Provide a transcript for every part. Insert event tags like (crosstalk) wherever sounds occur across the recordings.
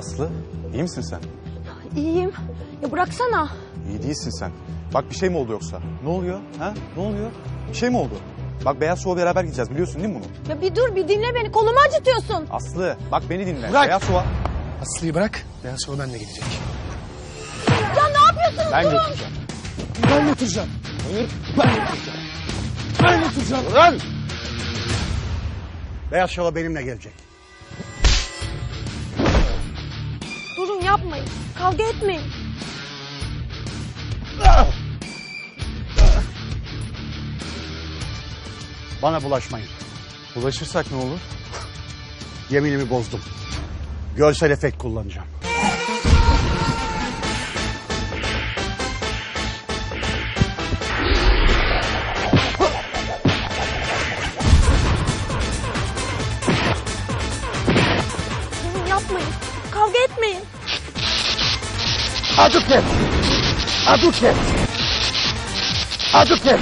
Aslı, iyi misin sen? İyiyim. Ya bıraksana. İyi değilsin sen. Bak bir şey mi oldu yoksa? Ne oluyor? Ha? Ne oluyor? Bir şey mi oldu? Bak Beyaz Şov'a beraber gideceğiz biliyorsun değil mi bunu? Ya bir dur bir dinle beni. Kolumu acıtıyorsun. Aslı, bak beni dinle. Bırak. Beyaz Şov'a Aslı'yı bırak. Beyaz Şov benimle gelecek. Ya ne yapıyorsunuz? ben Durun. götüreceğim. Ben götüreceğim. Hayır, ben götüreceğim. Ben götüreceğim. Lan! Beyaz Şov'a benimle gelecek. Yapmayın. Kavga etmeyin. Bana bulaşmayın. Bulaşırsak ne olur? Yeminimi bozdum. Görsel efekt kullanacağım. Aduket! Aduket! Aduket!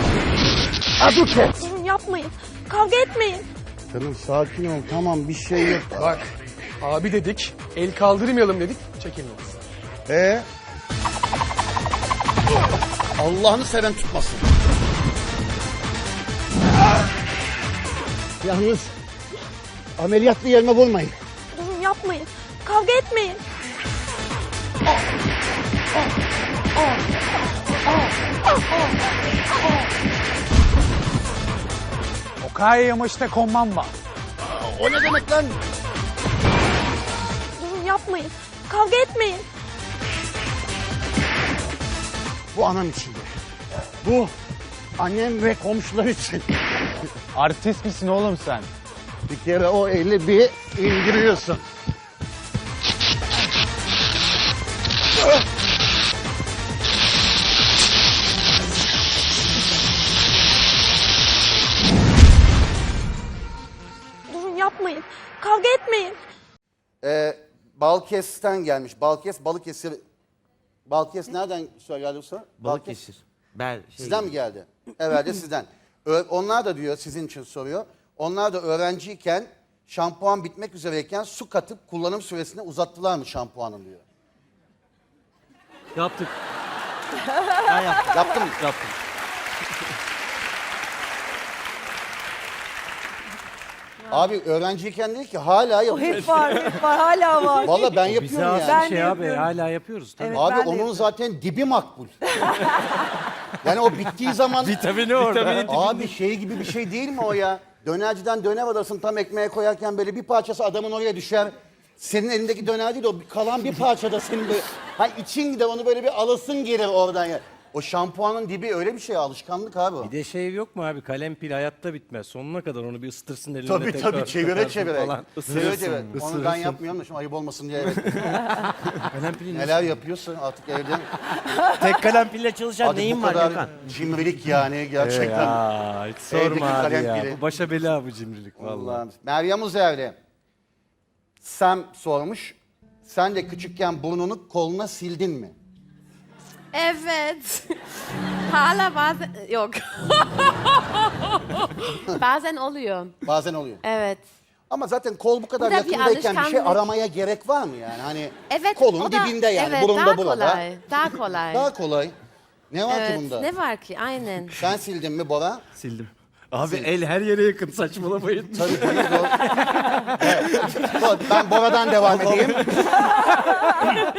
Aduket! Durun yapmayın. Kavga etmeyin. Canım sakin ol tamam bir şey yok. Bak, abi dedik, el kaldırmayalım dedik, çekilmez. Ee? Allah'ını seven tutmasın. Yalnız ameliyatlı yerime vurmayın. Durun yapmayın. Kavga etmeyin. Okaye yamaçta konmam var. O ne demek lan? Durun yapmayın. Kavga etmeyin. Bu anam için. Bu annem ve komşular için. Artist misin oğlum sen? Bir kere o eli bir indiriyorsun. Yapmayın. Kavga etmeyin. Ee, Balkes'ten gelmiş. Balkes, Balıkesir. Balkes nereden geldi bu soru? Balıkesir. Ben şey, Sizden mi geldi? Evet de (clears throat) sizden. Ö- Onlar da diyor sizin için soruyor. Onlar da öğrenciyken şampuan bitmek üzereyken su katıp kullanım süresini uzattılar mı şampuanın diyor. Yaptık. ben yaptım. Yaptın mı? Yaptım. Abi öğrenciyken değil ki hala yapıyor. Hep var, hep var, hala (laughs) var. Valla ben Bize yapıyorum yani. Ben bir de şey abi. yapıyorum. Hala yapıyoruz. Tabii. Evet, Abi de onun yapıyorum. zaten dibi makbul. (laughs) yani o bittiği zaman... Vitamini orada. Abi şey gibi bir şey değil mi o ya? Dönerciden döner alırsın tam ekmeğe koyarken böyle bir parçası adamın oraya düşer. Senin elindeki döner değil o kalan bir parçada senin böyle... Ha için gider onu böyle bir alasın gelir oradan ya. O şampuanın dibi öyle bir şey alışkanlık abi o. Bir de şey yok mu abi kalem pil hayatta bitmez. Sonuna kadar onu bir ısıtırsın elinde Tabii tekrar. tabii çevire çevire. Falan. Çevire çevire. Onu ben yapmıyorum da şimdi ayıp olmasın diye. Evet. (laughs) Kalem pili Neler yapıyorsun artık evde. Tek kalem pille çalışan Hadi neyin var kadar Gökhan? cimrilik yani gerçekten. Ya hiç Evdeki sorma abi kalem ya. pili. Bu başa bela bu cimrilik vallahi. Allah'ım. Meryem Uzerli. Sam sormuş. Sen de küçükken burnunu koluna sildin mi? Evet. (laughs) Hala bazen yok. (laughs) bazen oluyor. Bazen oluyor. Evet. Ama zaten kol bu kadar Bu da bir yakındayken bir şey alışkanlık. aramaya gerek var mı yani? Hani Evet. kolun o da- dibinde yani. Evet, Burunda daha kolay. Daha kolay. Daha kolay. Ne var ki evet. bunda? Ne var ki? Aynen. (laughs) Sen sildin mi Bora? Sildim. Abi el her yere yakın saçmalamayın. Tabii Evet. Ben Bora'dan devam edeyim.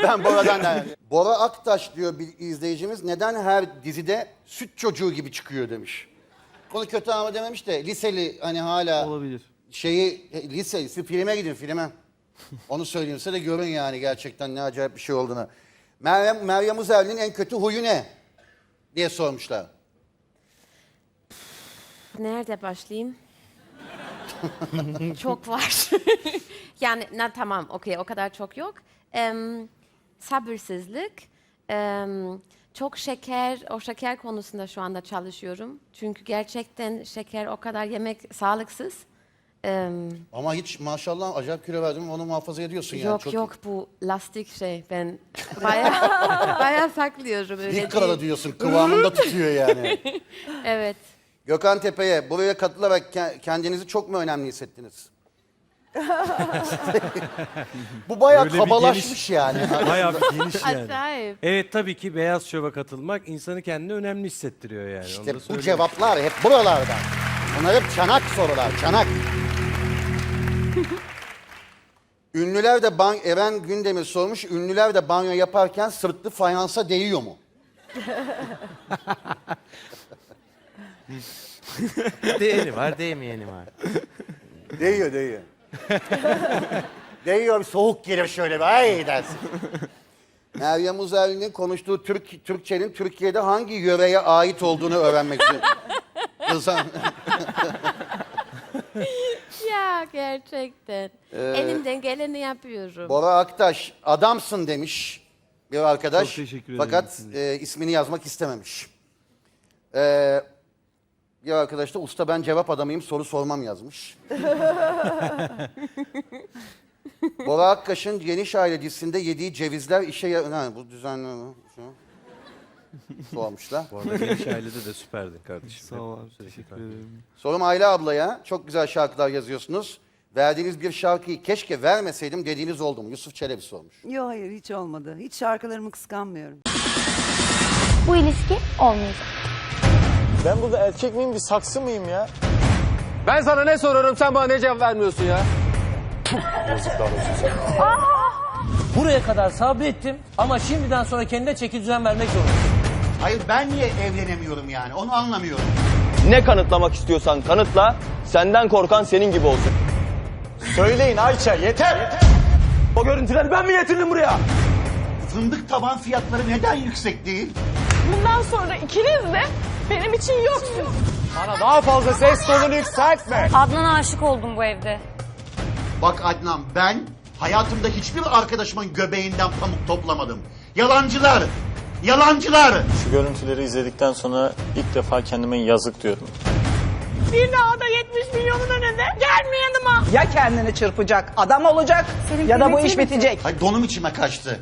ben Bora'dan devam edeyim. Bora Aktaş diyor bir izleyicimiz. Neden her dizide süt çocuğu gibi çıkıyor demiş. Konu kötü ama dememiş de liseli hani hala Olabilir. şeyi e, lise, siz filme gidin filme. Onu söyleyeyim size de görün yani gerçekten ne acayip bir şey olduğunu. Meryem, Meryem Uzerli'nin en kötü huyu ne? diye sormuşlar. Nerede başlayayım? (laughs) çok var. (laughs) yani na, tamam okey o kadar çok yok. Em, sabırsızlık. em, çok şeker, o şeker konusunda şu anda çalışıyorum. Çünkü gerçekten şeker o kadar yemek sağlıksız. Em, Ama hiç maşallah acayip kilo verdim onu muhafaza ediyorsun yani. yok Çok yok bu lastik şey ben (laughs) bayağı bayağı saklıyorum öyle değil. diyorsun kıvamında tutuyor yani. Evet. Gökhan Tepe'ye buraya katılarak ke- kendinizi çok mu önemli hissettiniz? (laughs) Bu bayağı Öyle bir kabalaşmış yani. (laughs) Bayağı bir geniş yani. Acayip. Evet tabii ki beyaz şova katılmak insanı kendini önemli hissettiriyor yani. Onu İşte bu söyleyeyim. cevaplar hep buralardan. Bunlar hep çanak sorular, çanak. (laughs) Ünlüler de ban Eren Gündemir sormuş. Ünlüler de banyo yaparken sırtlı fayansa değiyor mu? (laughs) Değeni var, değmeyeni var. Değiyor, değiyor. (laughs) değiyor, bir soğuk gelir şöyle bir ay dersin. Meryem Uzerli'nin konuştuğu Türk Türkçenin Türkiye'de hangi yöreye ait olduğunu öğrenmek için. (laughs) Kızım. Ya gerçekten. Elimden geleni yapıyorum. Bora Aktaş adamsın demiş bir arkadaş. Çok teşekkür ederim Fakat e, ismini yazmak istememiş. E, bir arkadaş da usta ben cevap adamıyım soru sormam yazmış. (laughs) Bora Aktaş'ın Geniş Aile dizisinde yediği cevizler işe yarar... Ha, bu düzenli... Şu. Sormuşlar. Bu arada geniş ailede de süperdin kardeşim. Sağ ol abi, teşekkür ederim. Sorum Ayla ablaya. Çok güzel şarkılar yazıyorsunuz. Verdiğiniz bir şarkıyı keşke vermeseydim dediğiniz oldu mu? Yusuf Çelebi sormuş. Yok hayır hiç olmadı. Hiç şarkılarımı kıskanmıyorum. Bu ilişki olmayacak. Ben burada erkek miyim bir saksı mıyım ya? Ben sana ne soruyorum sen bana ne cevap vermiyorsun ya? (laughs) Buraya kadar sabrettim ama şimdiden sonra kendine çeki düzen vermek zorundayım. Hayır ben niye evlenemiyorum yani onu anlamıyorum. Ne kanıtlamak istiyorsan kanıtla, senden korkan senin gibi olsun. Söyleyin Ayça yeter. O görüntüleri ben mi getirdim buraya? Fındık taban fiyatları neden yüksek değil? Bundan sonra ikiniz de benim için yoksunuz. Bana daha fazla ses tonunu yükseltme. Adnan'a aşık oldum bu evde. Bak Adnan ben hayatımda hiçbir arkadaşımın göbeğinden pamuk toplamadım. Yalancılar! Yalancılar! Şu görüntüleri izledikten sonra ilk defa kendime yazık diyorum. Bir daha da 70 milyonun önünde gelme yanıma. Ya kendini çırpacak adam olacak ya da bu iş bitecek. Ay donum içime kaçtı.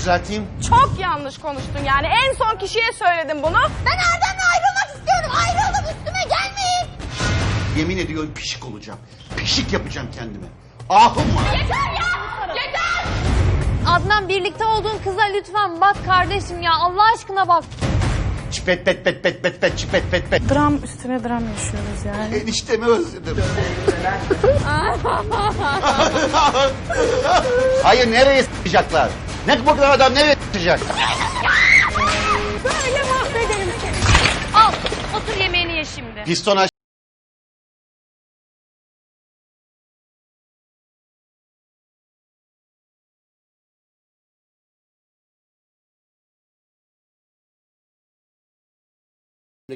Düzelteyim. Çok yanlış konuştun yani. En son kişiye söyledim bunu. Ben Erdem'le ayrılmak istiyorum. Ayrıldım üstüme gelmeyin. Yemin ediyorum pişik olacağım. Pişik yapacağım kendime. Ahım var. Yeter ya. Yeter. Adnan birlikte olduğun kıza lütfen bak kardeşim ya Allah aşkına bak. Çipet pet pet pet pet pet çipet pet pet. Dram üstüne dram yaşıyoruz yani. Eniştemi özledim. (laughs) Hayır nereye s**acaklar? Ne bu kadar adam nereye s**acak? Böyle mahvederim seni. Al otur yemeğini ye şimdi. Piston aç.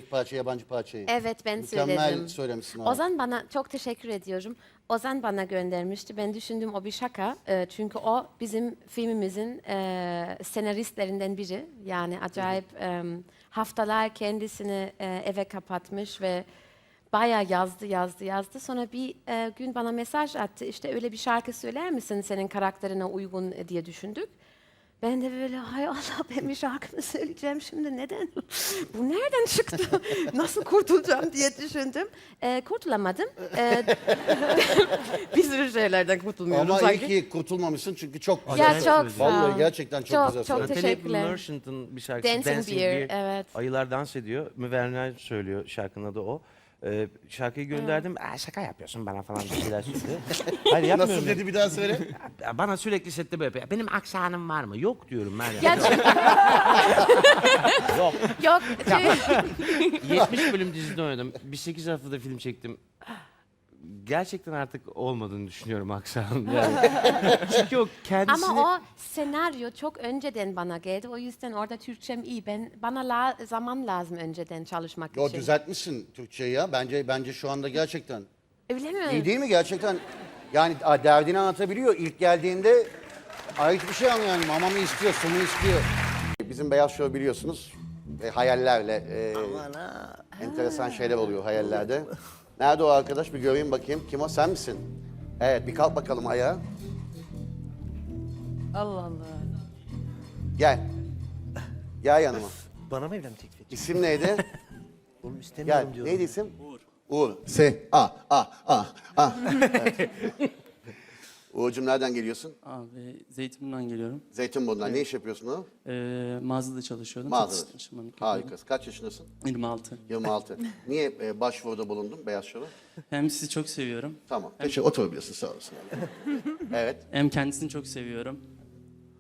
Parça yabancı parçayı. Evet ben Mükemmel söyledim. söylemişsin onu. Ozan bana çok teşekkür ediyorum. Ozan bana göndermişti. Ben düşündüm o bir şaka. Ee, çünkü o bizim filmimizin e, senaristlerinden biri. Yani acayip e, haftalar kendisini e, eve kapatmış ve bayağı yazdı yazdı yazdı. Sonra bir e, gün bana mesaj attı. İşte öyle bir şarkı söyler misin senin karakterine uygun diye düşündük. Ben de böyle hay Allah ben bir şarkımı söyleyeceğim şimdi neden? Bu nereden çıktı? (laughs) Nasıl kurtulacağım diye düşündüm. Ee, kurtulamadım. Ee, (laughs) bir sürü şeylerden kurtulmuyorum Ama sanki. iyi ki kurtulmamışsın çünkü çok güzel. Ya çok sağ ol. Vallahi gerçekten çok, Çok, güzel çok teşekkürler. Philip Merchant'ın bir şarkısı Dancing Beer, evet. Ayılar dans ediyor. Müverner söylüyor şarkının adı o. Ee, şarkıyı gönderdim. Aa, şaka yapıyorsun bana falan bir şeyler söyledi. Hayır yapmıyorum. Nasıl dedi bir daha söyle. (laughs) Ya Bana sürekli sette böyle yapıyor. Benim aksanım var mı? Yok diyorum ben. Ya (laughs) Yok. Yok. çünkü- (laughs) 70 bölüm dizide oynadım. Bir 8 haftada film çektim. Gerçekten artık olmadığını düşünüyorum aksanım. (laughs) Yani. Çünkü o kendisini... Ama o senaryo çok önceden bana geldi. O yüzden orada Türkçem iyi. Ben bana la, zaman lazım önceden çalışmak Yo için. düzeltmişsin Türkçeyi ya. Bence bence şu anda gerçekten. Öyle mi? İyi değil mi gerçekten? Yani a, derdini anlatabiliyor. İlk geldiğinde ait bir şey anlıyor yani. Mamamı istiyor, sumu istiyor. Bizim Beyaz Show biliyorsunuz. E, hayallerle e, enteresan şeyler oluyor hayallerde. (laughs) Nerede o arkadaş? Bir göreyim bakayım. Kim o? Sen misin? Evet, bir kalk bakalım ayağa. Allah Allah. Gel. Gel yanıma. Bana mı evlenme teklif edecek? İsim neydi? (laughs) Oğlum Gel. istemiyorum diyorum. Neydi isim? Uğur. Uğur. S. A. A. A. A. (laughs) Uğur'cum nereden geliyorsun? Abi Zeytinburnu'ndan geliyorum. Zeytinburnu'ndan. Ne iş yapıyorsun o? Ee, mağazada çalışıyordum. Mağazada. Satış danışmanlık yapıyordum. Harikasın. Kaç yaşındasın? 26. 26. (laughs) Niye e, başvuruda bulundun Beyaz Şov'a? Hem sizi çok seviyorum. Tamam. Teşekkür Oturabilirsin sağ olasın. (laughs) evet. Hem kendisini çok seviyorum.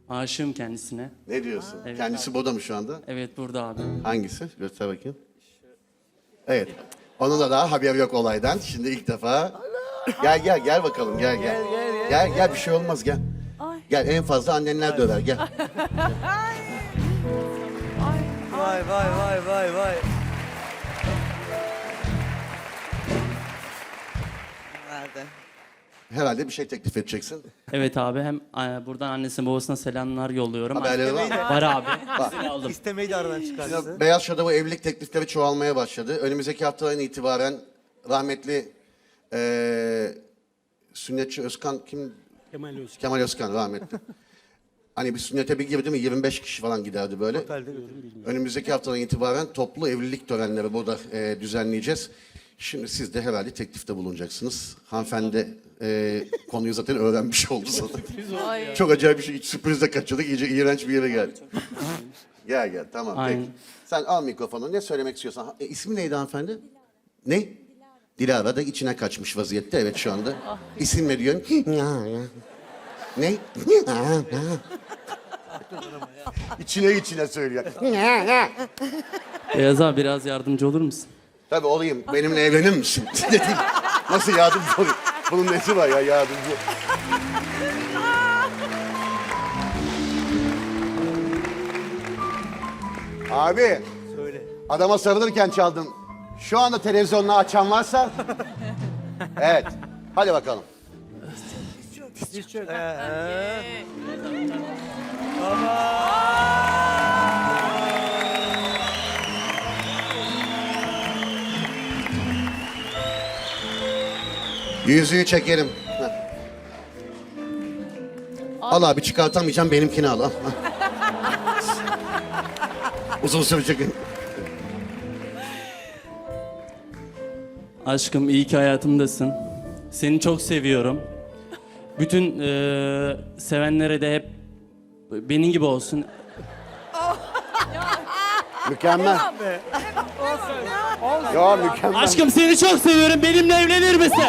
Aşığım kendisine. Ne diyorsun? Evet. Kendisi burada mı şu anda? Evet burada abi. Hangisi? Göster bakayım. Evet. Onun da daha haberi yok olaydan. Şimdi ilk defa. Gel gel gel bakalım gel gel. Gel gel, bir şey olmaz gel. Gel en fazla annenler döver gel. Vay vay vay vay vay. Nerede? Herhalde bir şey teklif edeceksin. Evet abi hem e, buradan annesine babasına selamlar yolluyorum. Haberleri var mı? Var abi. İzin aldım. İstemeyi de aradan çıkarsın. Beyaz Show'da bu evlilik teklifleri çoğalmaya başladı. Önümüzdeki haftadan itibaren rahmetli eee sünnetçi Özkan kim? Kemal Özkan. Kemal Özkan rahmetli. (laughs) hani bir sünnete bir girdi mi 25 kişi falan giderdi böyle. Otelde gördüm bilmiyorum. Önümüzdeki haftadan itibaren toplu evlilik törenleri burada e, düzenleyeceğiz. Şimdi siz de herhalde teklifte bulunacaksınız. Hanımefendi e, (laughs) konuyu zaten öğrenmiş oldu zaten. Çok acayip bir şey. Hiç sürprizle kaçırdık. İyice iğrenç bir yere geldi. (laughs) gel gel tamam Aynen. peki. Sen al mikrofonu. Ne söylemek istiyorsan. E, ismi neydi hanımefendi? Ne? Dilara da içine kaçmış vaziyette evet şu anda. İsim ne diyorsun? ne? içine içine söylüyor. Beyaz abi biraz yardımcı olur musun? Tabii olayım. Benimle evlenir misin? (laughs) Dedim. Nasıl yardımcı olayım? Bunun nesi var ya yardımcı? Abi. Söyle. Adama sarılırken çaldım. Şu anda televizyonunu açan varsa... (laughs) evet. Hadi bakalım. Diz çök. Yüzüğü çekelim. Heh. Al abi çıkartamayacağım benimkini al. al. (laughs) Uzun sürecek. Aşkım iyi ki hayatımdasın. Seni çok seviyorum. Bütün e, sevenlere de hep benim gibi olsun. (laughs) Mükemmel. Ya mükemmel. Aşkım seni çok seviyorum. Benimle evlenir misin?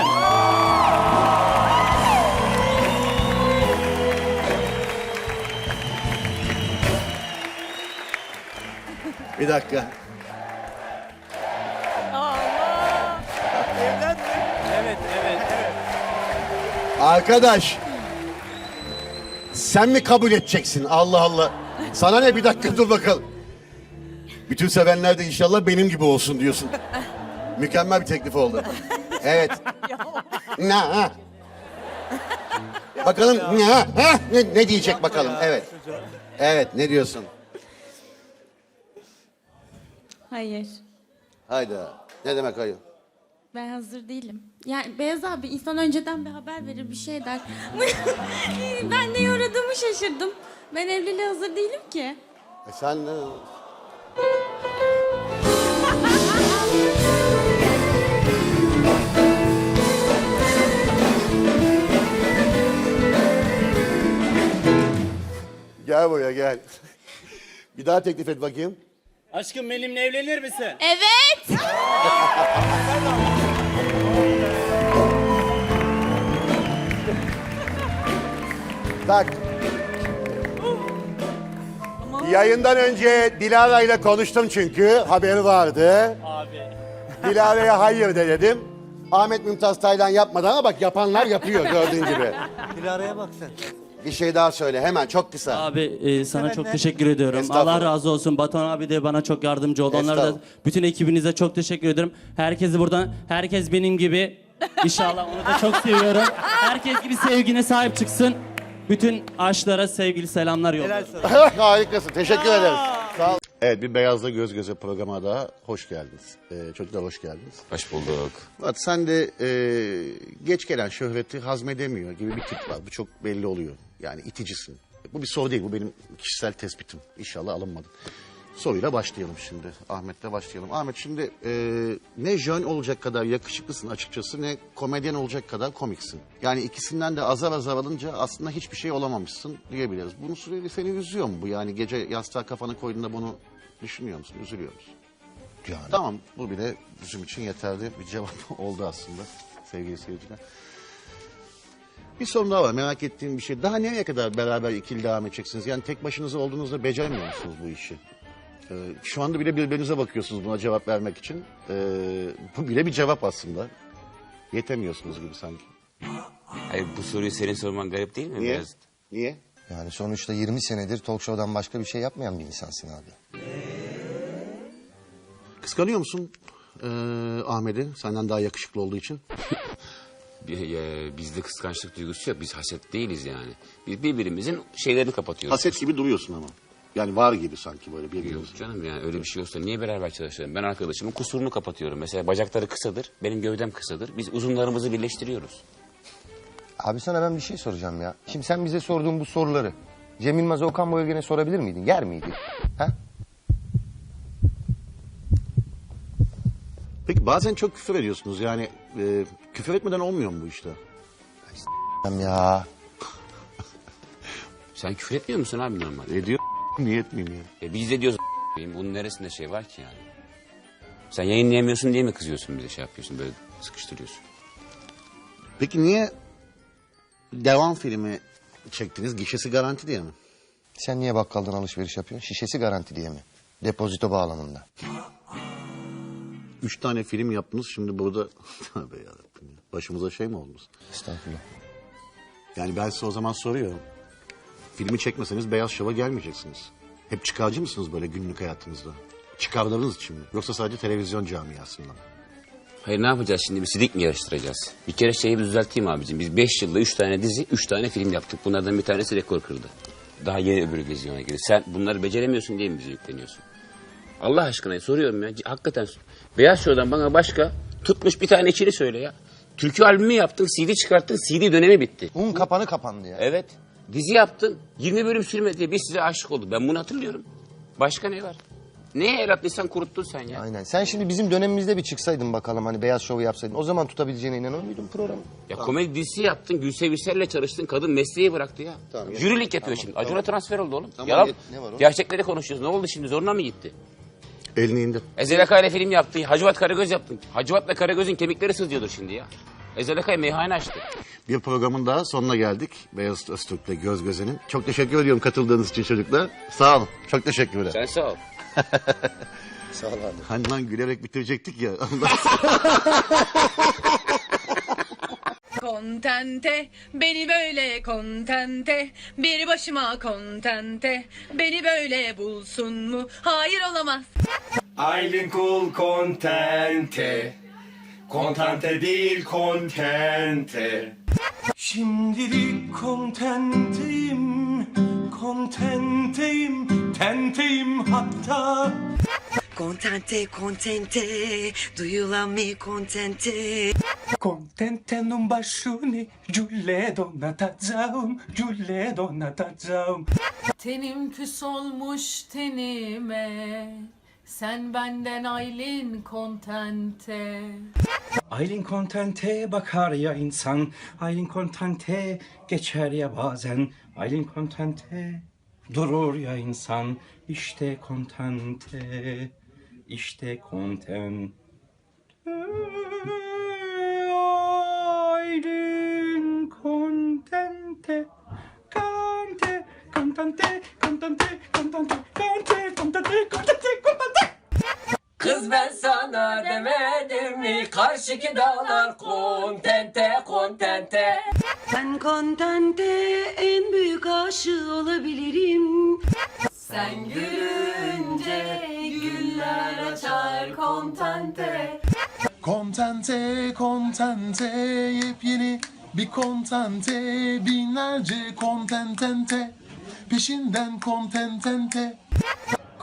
Bir dakika. Arkadaş. Sen mi kabul edeceksin? Allah Allah. Sana ne bir dakika dur bakalım. Bütün sevenler de inşallah benim gibi olsun diyorsun. Mükemmel bir teklif oldu. Evet. Ne? ha? Bakalım ne? ha? Ne, ne diyecek bakalım? Evet. Evet ne diyorsun? Hayır. Hayda. Ne demek hayır? Ben hazır değilim. Yani Beyaz abi insan önceden bir haber verir bir şey der. (laughs) ben ne uğradığımı şaşırdım. Ben evliliğe hazır değilim ki. E sen ne? Gel buraya gel. Bir daha teklif et bakayım. Aşkım benimle evlenir misin? Evet. (laughs) Tak. Yayından önce Dilara ile konuştum çünkü haberi vardı. Abi. Dilara'ya hayır de dedim. Ahmet Mümtaz Taylan yapmadı ama bak yapanlar yapıyor gördüğün gibi. Dilara'ya bak sen. Bir şey daha söyle hemen çok kısa. Abi e, sana çok teşekkür ediyorum. Estağfurullah. Allah razı olsun. Batuhan abi de bana çok yardımcı oldu. Onlara da Estağfurullah. bütün ekibinize çok teşekkür ederim. Herkesi buradan herkes benim gibi İnşallah onu da çok seviyorum. Herkes gibi sevgine sahip çıksın. Bütün aşklara sevgili selamlar yolluyorum. (laughs) Harikasın. Teşekkür ederiz. Sağ ol. Evet bir Beyaz'la Göz Göze programa daha hoş geldiniz. Ee, çocuklar hoş geldiniz. Hoş bulduk. Murat sen de e, geç gelen şöhreti hazmedemiyor gibi bir tip var. Bu çok belli oluyor. Yani iticisin. Bu bir soru değil. Bu benim kişisel tespitim. İnşallah alınmadı. Soruyla başlayalım şimdi. Ahmet'le başlayalım. Ahmet şimdi e, ne jön olacak kadar yakışıklısın açıkçası ne komedyen olacak kadar komiksin. Yani ikisinden de azar azar alınca aslında hiçbir şey olamamışsın diyebiliriz. Bunu sürekli seni üzüyor mu bu? Yani gece yastığa kafanı koyduğunda bunu düşünüyor musun, üzülüyor musun? Yani. Tamam bu bile bizim için yeterli bir cevap (laughs) oldu aslında sevgili seyirciler. Bir sorun daha var merak ettiğim bir şey. Daha nereye kadar beraber ikili devam edeceksiniz? Yani tek başınıza olduğunuzda beceremiyor musunuz bu işi? Ee, şu anda bile birbirinize bakıyorsunuz buna cevap vermek için. Ee, bu bile bir cevap aslında. Yetemiyorsunuz gibi sanki. Hayır bu soruyu senin sorman garip değil mi? Niye? Biraz? Niye? Yani sonuçta 20 senedir talk show'dan başka bir şey yapmayan bir insansın abi. Kıskanıyor musun ee, Ahmet'i senden daha yakışıklı olduğu için? (laughs) bizde kıskançlık duygusu yok. Biz haset değiliz yani. Biz birbirimizin şeylerini kapatıyoruz. Haset gibi duruyorsun ama. Yani var gibi sanki böyle bir Yok canım yani öyle bir şey olsa niye beraber çalışalım? Ben arkadaşımın kusurunu kapatıyorum. Mesela bacakları kısadır, benim gövdem kısadır. Biz uzunlarımızı birleştiriyoruz. Abi sana ben bir şey soracağım ya. Şimdi sen bize sorduğun bu soruları Cem Yılmaz'a Okan Bayülgen'e sorabilir miydin? Yer miydi? Ha? Peki bazen çok küfür ediyorsunuz yani e, küfür etmeden olmuyor mu bu işte? Ya. Sen küfür etmiyor musun abi normal? Ediyor. Niye etmeyeyim ya? E biz de diyoruz bunun neresinde şey var ki yani? Sen yayınlayamıyorsun diye mi kızıyorsun bize şey yapıyorsun böyle sıkıştırıyorsun? Peki niye devam filmi çektiniz? Gişesi garanti diye mi? Sen niye bakkaldan alışveriş yapıyorsun? Şişesi garanti diye mi? Depozito bağlamında. Üç tane film yaptınız şimdi burada... (laughs) Tövbe yarabbim ya. Başımıza şey mi olmuş? Estağfurullah. Yani ben size o zaman soruyorum. Filmi çekmeseniz Beyaz Şov'a gelmeyeceksiniz. Hep çıkarcı mısınız böyle günlük hayatınızda? Çıkarlarınız için mi? Yoksa sadece televizyon camiasında mı? Hayır ne yapacağız şimdi bir sidik mi yarıştıracağız? Bir kere şeyi bir düzelteyim abicim. Biz 5 yılda 3 tane dizi 3 tane film yaptık. Bunlardan bir tanesi rekor kırdı. Daha yeni öbürü vizyona girdi. Sen bunları beceremiyorsun diye mi bize yükleniyorsun? Allah aşkına soruyorum ya. Hakikaten Beyaz Show'dan bana başka tutmuş bir tane içeri söyle ya. Türkü albümü yaptın, CD çıkarttın, CD dönemi bitti. Un kapanı kapandı ya. Evet. Dizi yaptın, 20 bölüm sürmedi. Biz size aşık olduk. Ben bunu hatırlıyorum. Başka ne var? Neye yarattıysan kuruttun sen ya. Aynen. Sen şimdi bizim dönemimizde bir çıksaydın bakalım hani beyaz şovu yapsaydın. O zaman tutabileceğine inanıyor muydun programı? Ya komedi dizisi yaptın, Gülse Birsel'le çalıştın. Kadın mesleği bıraktı ya. Tamam, yeter. Jürilik yapıyor Tamam, şimdi. tamam. Acun'a transfer oldu oğlum. Tamam, Yalan. yet- ne var o? Gerçekleri konuşuyoruz. Ne oldu şimdi? Zoruna mı gitti? Elini indir. Ezel Akay ile film yaptı. Hacivat Karagöz yaptın. Hacivat'la Karagöz'ün kemikleri sızlıyordur şimdi ya. Ezel Akay meyhane açtı. Bir programın daha sonuna geldik. Beyaz Öztürk'le Göz Göze'nin. Çok teşekkür ediyorum katıldığınız için çocuklar. Sağ olun. Çok teşekkürler. Sen sağ ol. (laughs) Sağ ol abi. Hani lan gülerek bitirecektik ya. (laughs) Kontente, beni böyle kontente, bir başıma kontente, beni böyle bulsun mu? Hayır olamaz. Aylin Kul kontente. Kontente değil kontente. Şimdilik kontenteyim. Kontenteyim. Tenteyim hatta. Kontente, kontente, duyulan mi kontente? Kontentenin başını cülle donatacağım. Cülle donatacağım. Tenim küs olmuş tenime, sen benden aylin kontente. Aylin kontente bakar ya insan. Aylin kontente geçer ya bazen. Aylin kontente durur ya insan. İşte kontente. işte kontent. Aylin kontente. Kante, kontente, kontente, kontente, kante, kontente, kontente, kontente. Kız ben sana demedim mi karşıki dağlar kontente kontente Ben kontente en büyük aşığı olabilirim. Sen gülünce güller açar kontente. Kontente kontente yepyeni bir kontente binlerce kontentente peşinden kontentente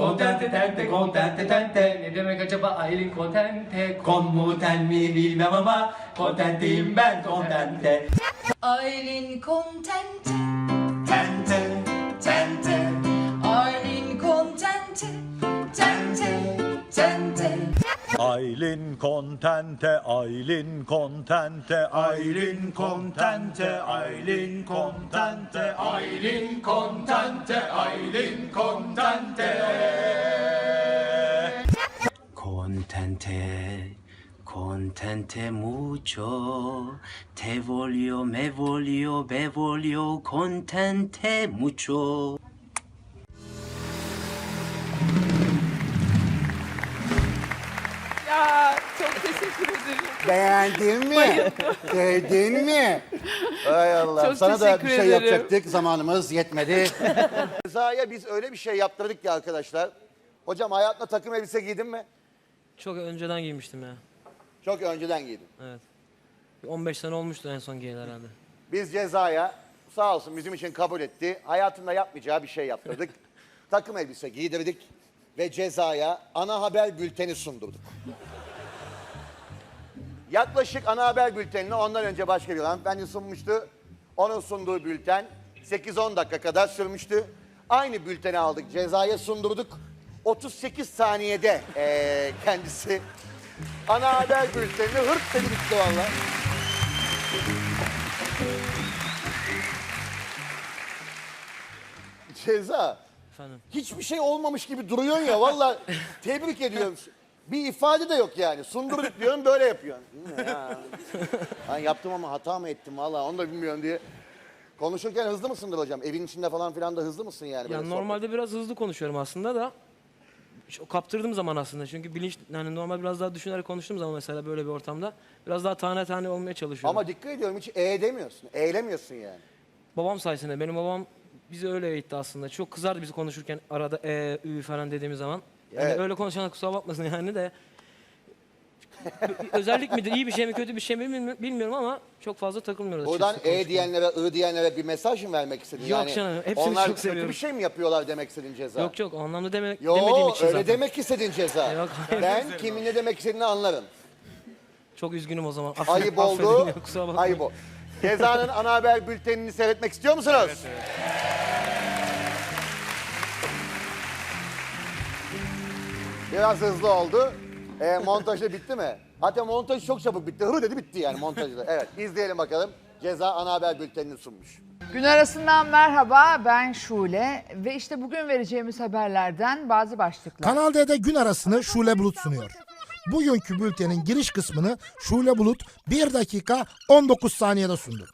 Kontente tente kontente tente. Ne demek acaba Aylin kontente? Kon mu ten mi bilmem ama kontenteyim ben kontente. Aylin kontente, Aylin kontente, Aylin kontente, Aylin kontente, Aylin kontente, Aylin kontente, Aylin kontente. Contente, contente mucho, te voglio, me voglio, be voglio, contente mucho. Beğendin mi? Sevdin mi? Hay Allah. Çok Sana da teşekkür bir şey ederim. yapacaktık. Zamanımız yetmedi. (laughs) Cezaya biz öyle bir şey yaptırdık ki arkadaşlar. Hocam hayatında takım elbise giydin mi? Çok önceden giymiştim ya. Çok önceden giydim. Evet. 15 sene olmuştu en son giyen herhalde. Biz cezaya sağ olsun bizim için kabul etti. Hayatında yapmayacağı bir şey yaptırdık. (laughs) takım elbise giydirdik ve cezaya ana haber bülteni sundurduk. Yaklaşık ana haber bültenini ondan önce başka bir hanımefendi sunmuştu. Onun sunduğu bülten 8-10 dakika kadar sürmüştü. Aynı bülteni aldık, cezaya sundurduk. 38 saniyede eee, kendisi ana haber bültenini hırt dedi bitti valla. Ceza. Efendim. Hiçbir şey olmamış gibi duruyorsun ya valla tebrik ediyorum. Bir ifade de yok yani. Sundurduk diyorum böyle yapıyorsun. Ya. Ben yaptım ama hata mı ettim valla onu da bilmiyorum diye. Konuşurken hızlı mısındır hocam? Evin içinde falan filan da hızlı mısın yani? Ya böyle normalde biraz hızlı konuşuyorum aslında da şu- kaptırdığım zaman aslında çünkü bilinç yani normal biraz daha düşünerek konuştuğum zaman mesela böyle bir ortamda biraz daha tane tane olmaya sohbet? çalışıyorum. Ama dikkat ediyorum hiç e demiyorsun. Eğlemiyorsun yani. Babam sayesinde benim babam bizi öyle eğitti aslında. Çok kızardı bizi konuşurken arada e, ü falan dediğimiz zaman. Yani Evet. öyle konuşana kusura bakmasın yani de. (laughs) Özellik midir, iyi bir şey mi, kötü bir şey mi bilmi- bilmiyorum ama çok fazla takılmıyoruz. Buradan açıkçası e diyenlere, ı diyenlere bir mesaj mı vermek istedin? Yok yani, canım, hepsini onlar çok kötü seviyorum. bir şey mi yapıyorlar demek istedin ceza? Yok yok o anlamda demek, Yo, demediğim için öyle zaten. demek istedin ceza. Yok, hayır. ben kimin ne demek istediğini anlarım. Çok üzgünüm o zaman. Affedin- Ayıp affedin oldu. ya, kusura bakmayın. Ayıp oldu. Ceza'nın ana haber bültenini seyretmek istiyor musunuz? Biraz hızlı oldu. E, montajda bitti mi? Hatta montaj çok çabuk bitti. Hı dedi bitti yani montajda. Evet izleyelim bakalım. Ceza ana haber bültenini sunmuş. Gün arasından merhaba ben Şule ve işte bugün vereceğimiz haberlerden bazı başlıklar. Kanal D'de gün arasını Şule Bulut sunuyor. Bugünkü bültenin giriş kısmını Şule Bulut 1 dakika 19 saniyede sundu.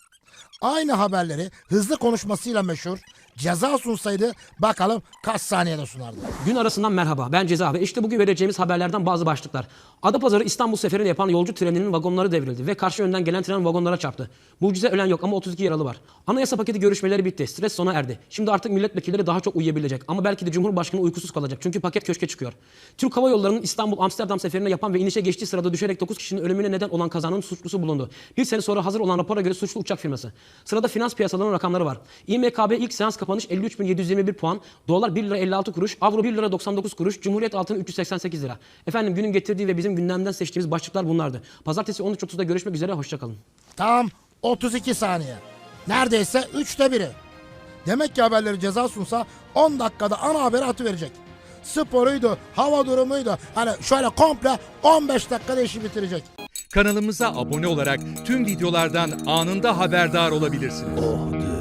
Aynı haberleri hızlı konuşmasıyla meşhur ceza sunsaydı bakalım kaç saniyede sunardı. Gün arasından merhaba. Ben Ceza ve işte bugün vereceğimiz haberlerden bazı başlıklar. Adapazarı İstanbul seferini yapan yolcu treninin vagonları devrildi ve karşı yönden gelen tren vagonlara çarptı. Mucize ölen yok ama 32 yaralı var. Anayasa paketi görüşmeleri bitti. Stres sona erdi. Şimdi artık milletvekilleri daha çok uyuyabilecek ama belki de Cumhurbaşkanı uykusuz kalacak çünkü paket köşke çıkıyor. Türk Hava Yolları'nın İstanbul Amsterdam seferini yapan ve inişe geçtiği sırada düşerek 9 kişinin ölümüne neden olan kazanın suçlusu bulundu. Bir sene sonra hazır olan rapora göre suçlu uçak firması. Sırada finans piyasalarının rakamları var. İMKB ilk seans kapanış 53.721 puan, dolar 1 lira 56 kuruş, avro 1 lira 99 kuruş, Cumhuriyet altını 388 lira. Efendim günün getirdiği ve bizim gündemden seçtiğimiz başlıklar bunlardı. Pazartesi 13.30'da görüşmek üzere, hoşçakalın. Tam 32 saniye. Neredeyse üçte biri. Demek ki haberleri ceza sunsa 10 dakikada ana haberi atıverecek. Sporuydu, hava durumuydu. Hani şöyle komple 15 dakikada işi bitirecek. Kanalımıza abone olarak tüm videolardan anında haberdar olabilirsiniz.